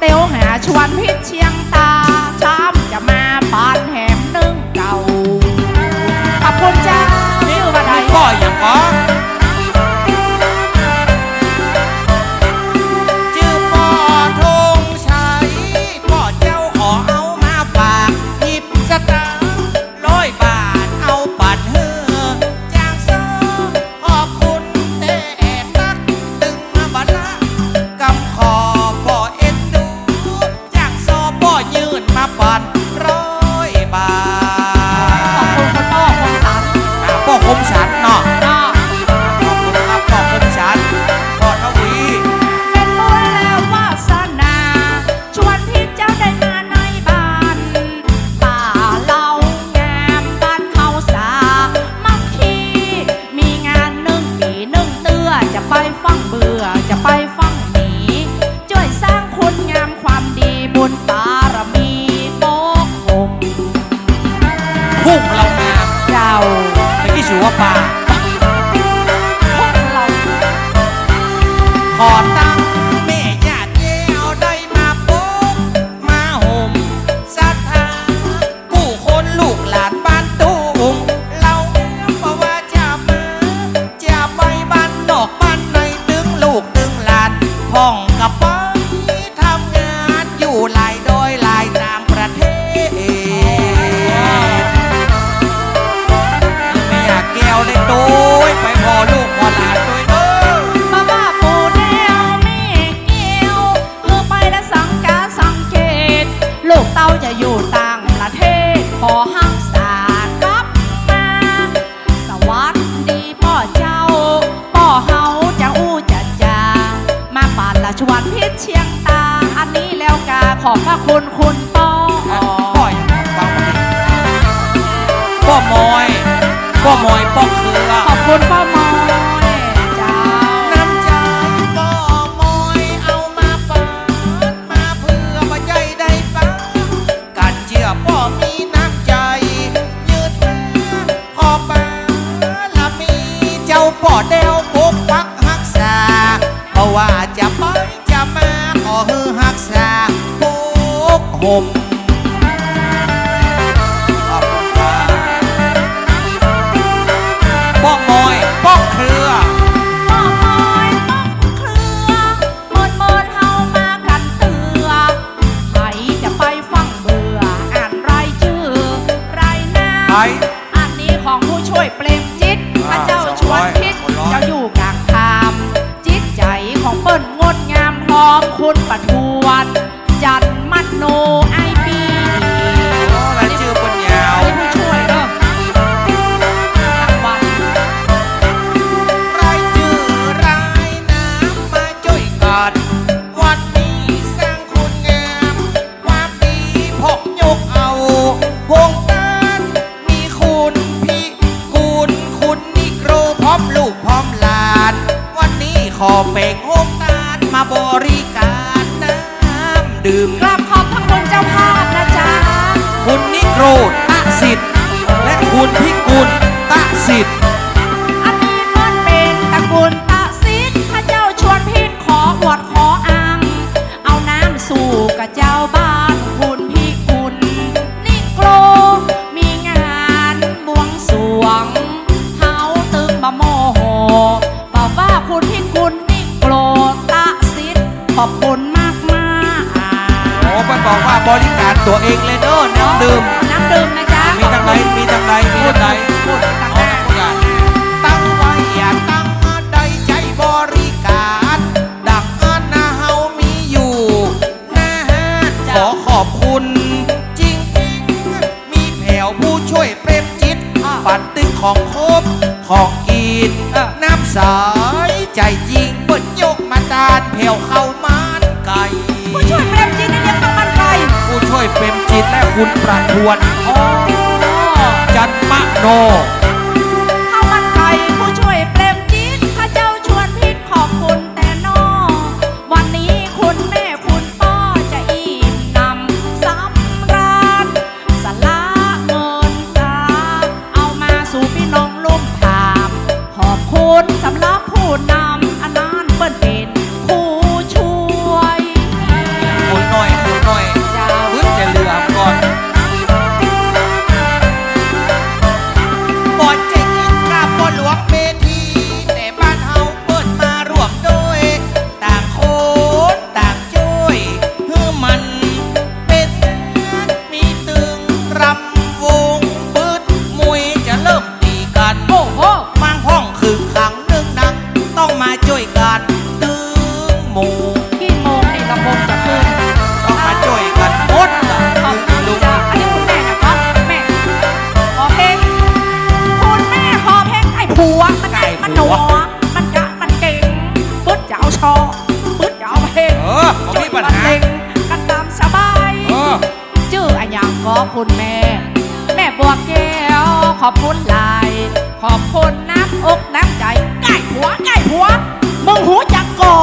เตียวหาชวนพิษเชียงตา ขอบคุณคุณพ่อคงสันทอ่าป่อคมฉันเนาะ ขอบพระคุณคุณป้อปล่อยฟังมาดิป้อมอยป้อมอยป้อเครือขอบคุณป้ามอยเจ้าน้ำใจป้อมอยเอามาปานมาเพื่อมาใจได้ฟังการเชื่อป้อมีน้ำใจ ยืดมาขอปาละมีเจ้าป้อเดวปกปักรักษาเพราะว่าจะไปจะมาขอฮือรักษา ห่มขอบคุณครับป้องมอยป้องเครือป้อมอยป้องเครือเมินเมินเฮามากันเตือใครจะไปฟังเบื่ออ่านรายชื่อรายหน้าไอ้อันนี้ของผู้ช่วยเปรมจิตพระเจ้าชวนพิษคนร้อยเจ้าอยู่กลางคามจิตใจของเปิ้นงดงามพร้อมคุณประทวนจันมัด โนไอปีรายชื่อคนยาวอันนี้ผู้ช่วยเด้อรางวัลรายชื่อรายน้ำมาช่วยกันวันนี้สร้างคุณงามความดีพกยกเอา วงการมีคุณพี่กุลคุณนิโกรพร้อมลูกพร้อมหลาน วันนี้ขอเป่งโฮมตานมาบริการน้ำดื่มกราบ รตะสิทธิ์และคุณพิกุลตะสิทธิ์อันนี้มันเป็นตระกูลตะซิดพระเจ้าชวนพิษขออวดขออ้างเอาน้ำสู่กับเจ้าบ้านคุณพี่คุณนิโกรมีงานบวงสรวงเท้าตึงมาโมโหบอกว่าคุณพี่คุณนิโกรตะซิดขอบคุณมากมากโอ้มันบอกว่าบริการตัวเองเลยเด้อน้ำดื่มน้ำดื่ม ขอขอบคุณจริงๆมีแผ่วผู้ช่วยเปรมจิต ปัดตึงของครบของกินน้ำใสใจจริงเปิดยกมาตานแผ่วเข้ามานไก่ ผู้ช่วยเปรมจิตนี่เลี้ยงต้องมันไก่ผู้ช่วยเปรมจิตและคุณประทวนอ๋อจันมโน นสำหรััวมันได้มันหนัวมันกะมันเก่งปุ๊ดจะเอาชอปุ๊ดจะเอาเพลงจุดมันนเล็งกันตามสบายชื่ออันยังก็คุณแม่ แม่บวกแก้วขอบคุณหลาย ขอบคุณน้ำอกน้ำใจไก่หัวไก่หัวมึงหัวจักก่อ